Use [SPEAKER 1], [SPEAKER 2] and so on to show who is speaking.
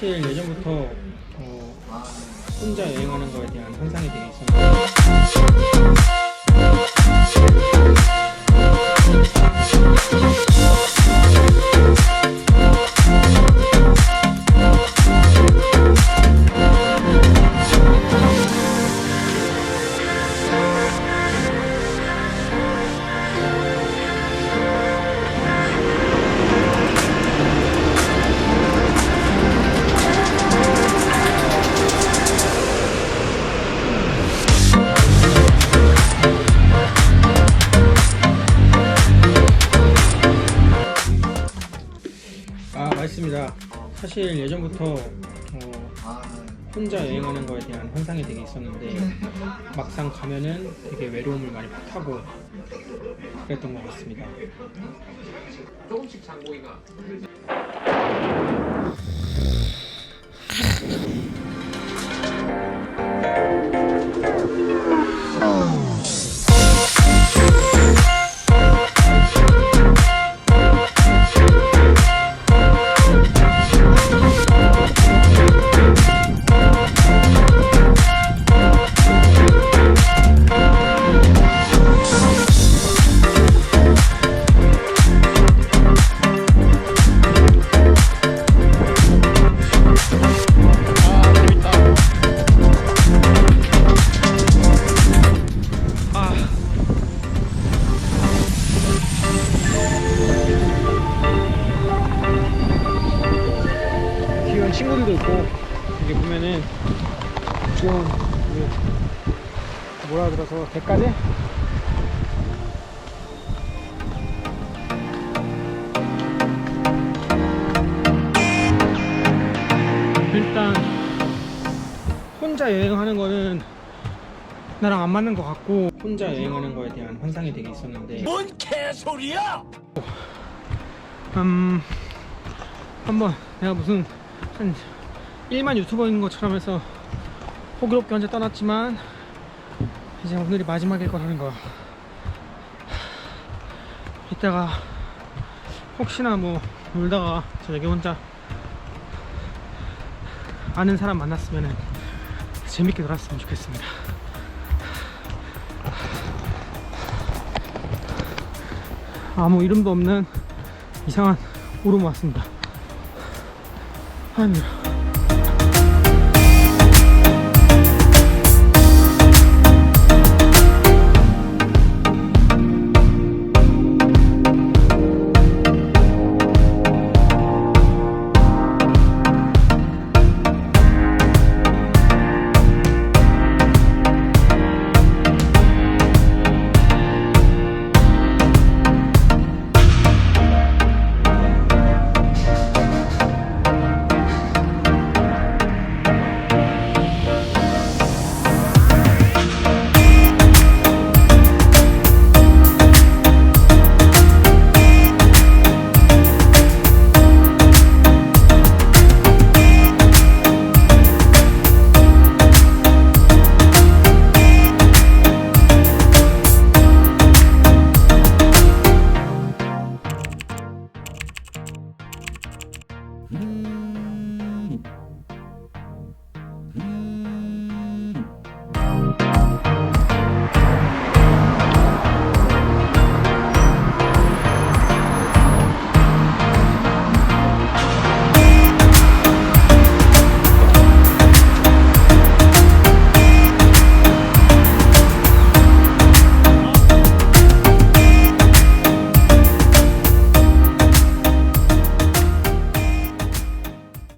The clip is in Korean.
[SPEAKER 1] 사실 예전부터 어, 혼자 여행하는 거에 대한 환상이 되게 있었는데 아 맞습니다. 사실 예전부터 어, 혼자 여행하는 거에 대한 환상이 되게 있었는데 막상 가면은 되게 외로움을 많이 타고 그랬던 것 같습니다.
[SPEAKER 2] 조금씩 장보이가
[SPEAKER 1] 있고 여기 보면은 그 뭐라 그래서 대까지 일단 혼자 여행하는 거는 나랑 안 맞는 것 같고 혼자 여행하는 거에 대한 환상이 되게 있었는데
[SPEAKER 3] 뭔 개소리야!
[SPEAKER 1] 음 한번 내가 무슨 한 1만 유튜버인 것처럼 해서 호기롭게 혼자 떠났지만 이제 오늘이 마지막일 거라는 거 이따가 혹시나 뭐 놀다가 저녁에 혼자 아는 사람 만났으면 재밌게 놀았으면 좋겠습니다 아무 이름도 없는 이상한 오름 왔습니다. 아 힘들어. Mm-hmm.